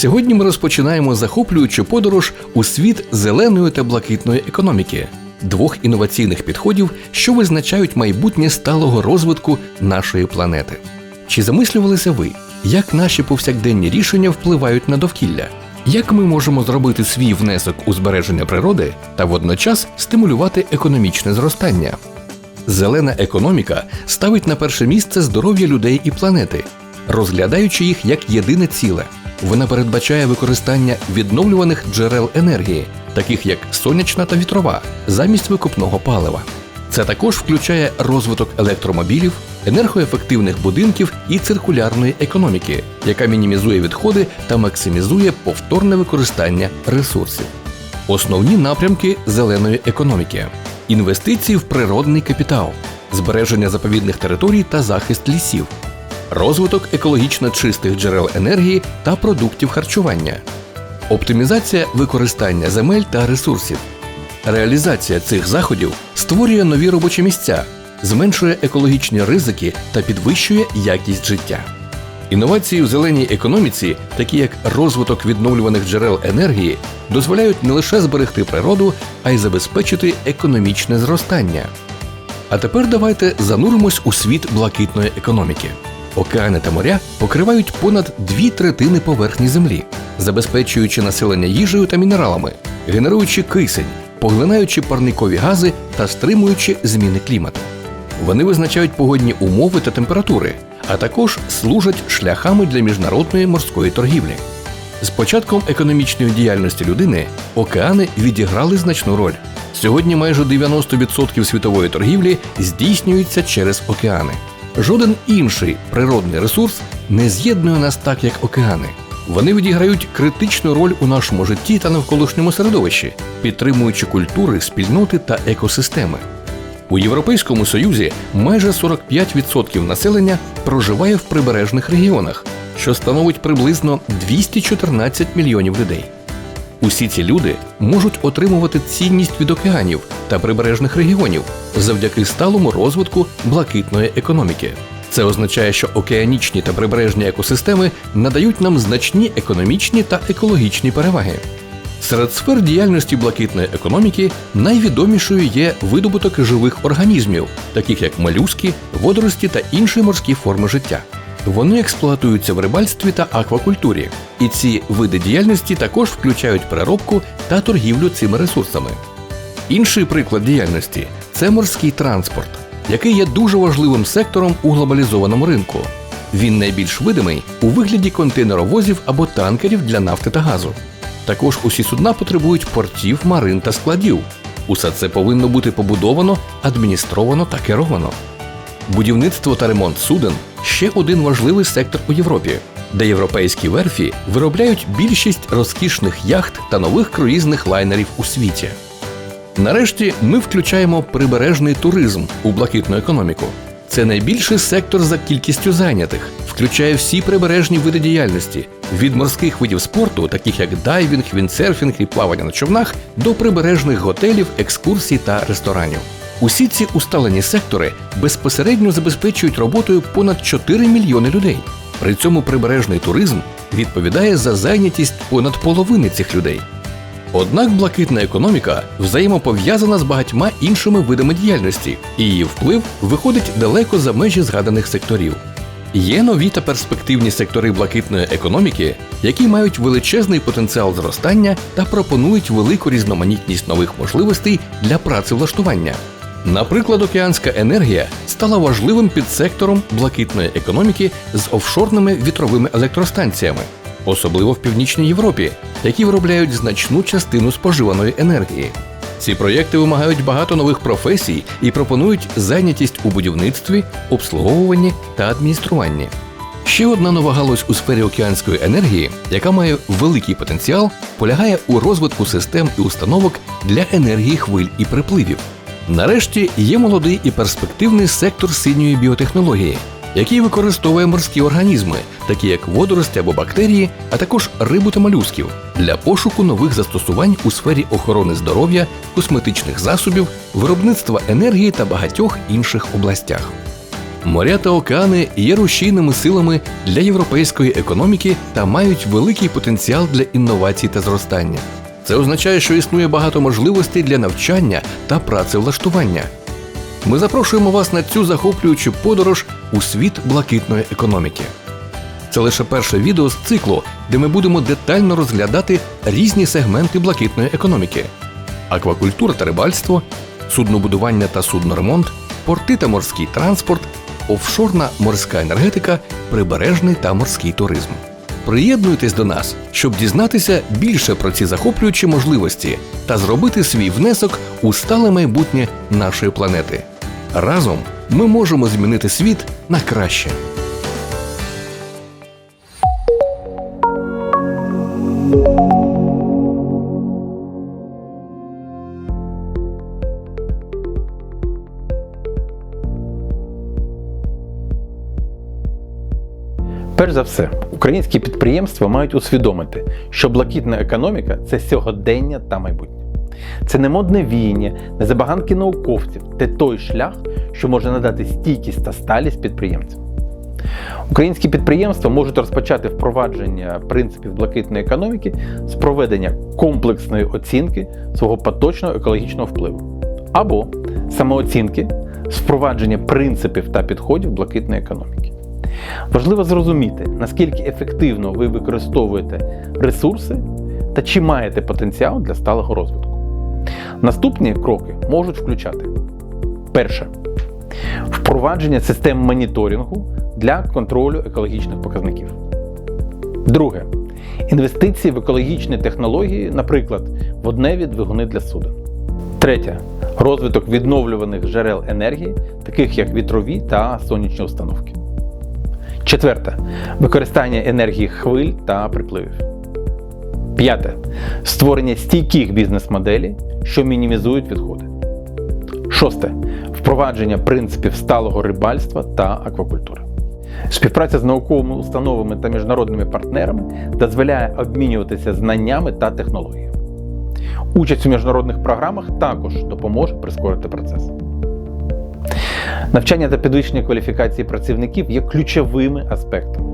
Сьогодні ми розпочинаємо захоплюючу подорож у світ зеленої та блакитної економіки, двох інноваційних підходів, що визначають майбутнє сталого розвитку нашої планети. Чи замислювалися ви, як наші повсякденні рішення впливають на довкілля? Як ми можемо зробити свій внесок у збереження природи та водночас стимулювати економічне зростання? Зелена економіка ставить на перше місце здоров'я людей і планети, розглядаючи їх як єдине ціле. Вона передбачає використання відновлюваних джерел енергії, таких як сонячна та вітрова, замість викопного палива. Це також включає розвиток електромобілів, енергоефективних будинків і циркулярної економіки, яка мінімізує відходи та максимізує повторне використання ресурсів. Основні напрямки зеленої економіки: інвестиції в природний капітал, збереження заповідних територій та захист лісів, розвиток екологічно чистих джерел енергії та продуктів харчування, оптимізація використання земель та ресурсів. Реалізація цих заходів створює нові робочі місця, зменшує екологічні ризики та підвищує якість життя. Інновації в зеленій економіці, такі як розвиток відновлюваних джерел енергії, дозволяють не лише зберегти природу, а й забезпечити економічне зростання. А тепер давайте зануримось у світ блакитної економіки. Океани та моря покривають понад дві третини поверхні землі, забезпечуючи населення їжею та мінералами, генеруючи кисень, поглинаючи парникові гази та стримуючи зміни клімату. Вони визначають погодні умови та температури, а також служать шляхами для міжнародної морської торгівлі. З початком економічної діяльності людини океани відіграли значну роль. Сьогодні майже 90% світової торгівлі здійснюється через океани. Жоден інший природний ресурс не з'єднує нас так, як океани. Вони відіграють критичну роль у нашому житті та навколишньому середовищі, підтримуючи культури, спільноти та екосистеми. У Європейському Союзі майже 45% населення проживає в прибережних регіонах, що становить приблизно 214 мільйонів людей. Усі ці люди можуть отримувати цінність від океанів та прибережних регіонів завдяки сталому розвитку блакитної економіки. Це означає, що океанічні та прибережні екосистеми надають нам значні економічні та екологічні переваги. Серед сфер діяльності блакитної економіки найвідомішою є видобуток живих організмів, таких як молюски, водорості та інші морські форми життя. Вони експлуатуються в рибальстві та аквакультурі, і ці види діяльності також включають переробку та торгівлю цими ресурсами. Інший приклад діяльності це морський транспорт, який є дуже важливим сектором у глобалізованому ринку. Він найбільш видимий у вигляді контейнеровозів або танкерів для нафти та газу. Також усі судна потребують портів, марин та складів. Усе це повинно бути побудовано, адміністровано та керовано. Будівництво та ремонт суден ще один важливий сектор у Європі, де європейські верфі виробляють більшість розкішних яхт та нових круїзних лайнерів у світі. Нарешті ми включаємо прибережний туризм у блакитну економіку. Це найбільший сектор за кількістю зайнятих, включає всі прибережні види діяльності від морських видів спорту, таких як дайвінг, віндсерфінг і плавання на човнах, до прибережних готелів, екскурсій та ресторанів. Усі ці усталені сектори безпосередньо забезпечують роботою понад 4 мільйони людей. При цьому прибережний туризм відповідає за зайнятість понад половини цих людей. Однак блакитна економіка взаємопов'язана з багатьма іншими видами діяльності, і її вплив виходить далеко за межі згаданих секторів. Є нові та перспективні сектори блакитної економіки, які мають величезний потенціал зростання та пропонують велику різноманітність нових можливостей для працевлаштування. Наприклад, океанська енергія стала важливим підсектором блакитної економіки з офшорними вітровими електростанціями, особливо в Північній Європі, які виробляють значну частину споживаної енергії. Ці проєкти вимагають багато нових професій і пропонують зайнятість у будівництві, обслуговуванні та адмініструванні. Ще одна нова галузь у сфері океанської енергії, яка має великий потенціал, полягає у розвитку систем і установок для енергії хвиль і припливів. Нарешті є молодий і перспективний сектор синьої біотехнології, який використовує морські організми, такі як водорості або бактерії, а також рибу та молюсків, для пошуку нових застосувань у сфері охорони здоров'я, косметичних засобів, виробництва енергії та багатьох інших областях. Моря та океани є рушійними силами для європейської економіки та мають великий потенціал для інновацій та зростання. Це означає, що існує багато можливостей для навчання та працевлаштування. Ми запрошуємо вас на цю захоплюючу подорож у світ блакитної економіки. Це лише перше відео з циклу, де ми будемо детально розглядати різні сегменти блакитної економіки: аквакультура та рибальство, суднобудування та судноремонт, порти та морський транспорт, офшорна морська енергетика, прибережний та морський туризм. Приєднуйтесь до нас, щоб дізнатися більше про ці захоплюючі можливості та зробити свій внесок у стале майбутнє нашої планети. Разом ми можемо змінити світ на краще. Перш за все, українські підприємства мають усвідомити, що блакитна економіка це сьогодення та майбутнє. Це не модне віяння, не забаганки науковців, це той шлях, що може надати стійкість та сталість підприємцям. Українські підприємства можуть розпочати впровадження принципів блакитної економіки з проведення комплексної оцінки свого поточного екологічного впливу або самооцінки з впровадження принципів та підходів блакитної економіки. Важливо зрозуміти, наскільки ефективно ви використовуєте ресурси та чи маєте потенціал для сталого розвитку. Наступні кроки можуть включати: перше впровадження систем моніторингу для контролю екологічних показників. Друге інвестиції в екологічні технології, наприклад, водневі двигуни для суден. Третє розвиток відновлюваних джерел енергії, таких як вітрові та сонячні установки. Четверте використання енергії хвиль та припливів. П'яте створення стійких бізнес-моделей, що мінімізують відходи. Шосте впровадження принципів сталого рибальства та аквакультури. Співпраця з науковими установами та міжнародними партнерами дозволяє обмінюватися знаннями та технологіями. Участь у міжнародних програмах також допоможе прискорити процес. Навчання та підвищення кваліфікації працівників є ключовими аспектами.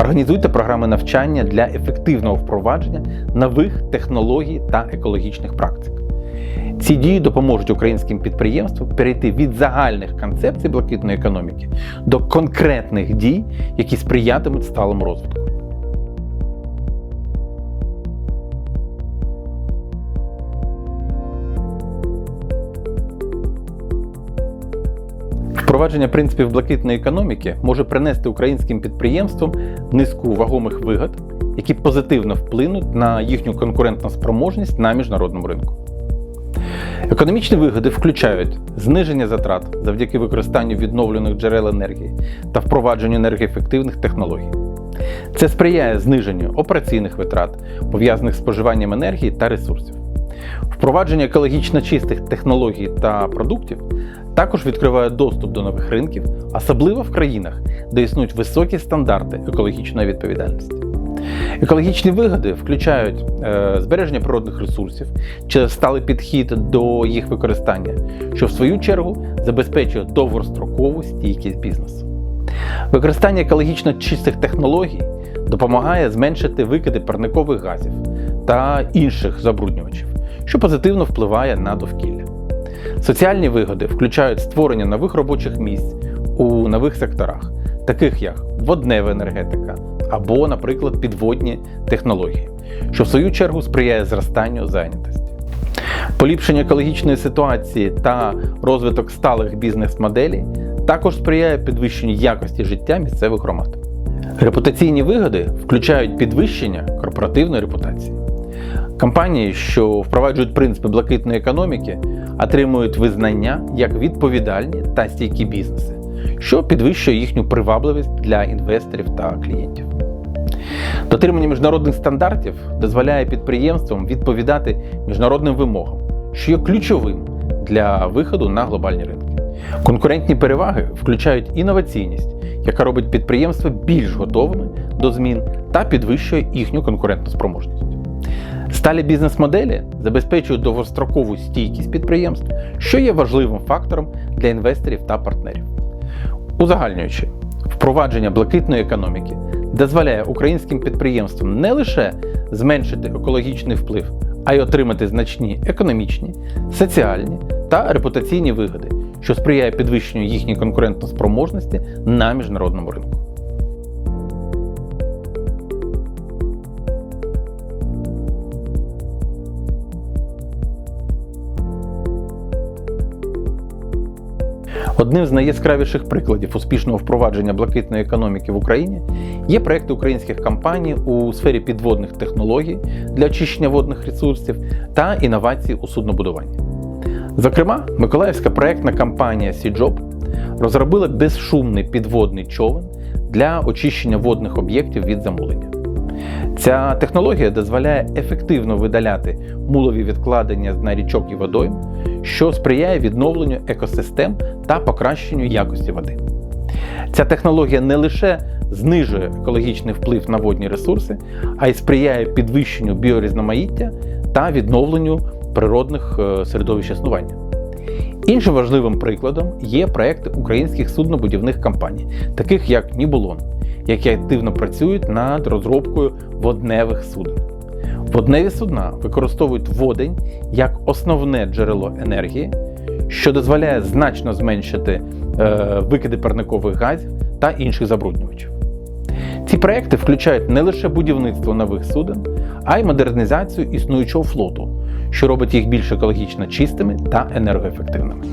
Організуйте програми навчання для ефективного впровадження нових технологій та екологічних практик. Ці дії допоможуть українським підприємствам перейти від загальних концепцій блакитної економіки до конкретних дій, які сприятимуть сталому розвитку. Впровадження принципів блакитної економіки може принести українським підприємствам низку вагомих вигод, які позитивно вплинуть на їхню конкурентну спроможність на міжнародному ринку. Економічні вигоди включають зниження затрат завдяки використанню відновлених джерел енергії та впровадженню енергоефективних технологій. Це сприяє зниженню операційних витрат, пов'язаних з споживанням енергії та ресурсів. Впровадження екологічно чистих технологій та продуктів також відкриває доступ до нових ринків, особливо в країнах, де існують високі стандарти екологічної відповідальності. Екологічні вигоди включають е, збереження природних ресурсів через сталий підхід до їх використання, що в свою чергу забезпечує довгострокову стійкість бізнесу. Використання екологічно чистих технологій допомагає зменшити викиди парникових газів та інших забруднювачів, що позитивно впливає на довкілля. Соціальні вигоди включають створення нових робочих місць у нових секторах, таких як воднева енергетика або, наприклад, підводні технології, що в свою чергу сприяє зростанню зайнятості. Поліпшення екологічної ситуації та розвиток сталих бізнес-моделей також сприяє підвищенню якості життя місцевих громад. Репутаційні вигоди включають підвищення корпоративної репутації. Компанії, що впроваджують принципи блакитної економіки, отримують визнання як відповідальні та стійкі бізнеси, що підвищує їхню привабливість для інвесторів та клієнтів. Дотримання міжнародних стандартів дозволяє підприємствам відповідати міжнародним вимогам, що є ключовим для виходу на глобальні ринки. Конкурентні переваги включають інноваційність, яка робить підприємства більш готовими до змін та підвищує їхню конкурентну спроможність. Сталі бізнес-моделі забезпечують довгострокову стійкість підприємств, що є важливим фактором для інвесторів та партнерів. Узагальнюючи, впровадження блакитної економіки дозволяє українським підприємствам не лише зменшити екологічний вплив, а й отримати значні економічні, соціальні та репутаційні вигоди, що сприяє підвищенню їхньої конкурентоспроможності на міжнародному ринку. Одним з найяскравіших прикладів успішного впровадження блакитної економіки в Україні є проекти українських компаній у сфері підводних технологій для очищення водних ресурсів та інновацій у суднобудуванні. Зокрема, Миколаївська проектна компанія Сіджоп розробила безшумний підводний човен для очищення водних об'єктів від замулення. Ця технологія дозволяє ефективно видаляти мулові відкладення з дна річок і водойм, що сприяє відновленню екосистем та покращенню якості води. Ця технологія не лише знижує екологічний вплив на водні ресурси, а й сприяє підвищенню біорізноманіття та відновленню природних е, середовищ існування. Іншим важливим прикладом є проекти українських суднобудівних компаній, таких як Нібулон, які активно працюють над розробкою водневих суден. Водневі судна використовують водень як основне джерело енергії, що дозволяє значно зменшити е, викиди парникових газів та інших забруднювачів. Ці проекти включають не лише будівництво нових суден, а й модернізацію існуючого флоту, що робить їх більш екологічно чистими та енергоефективними.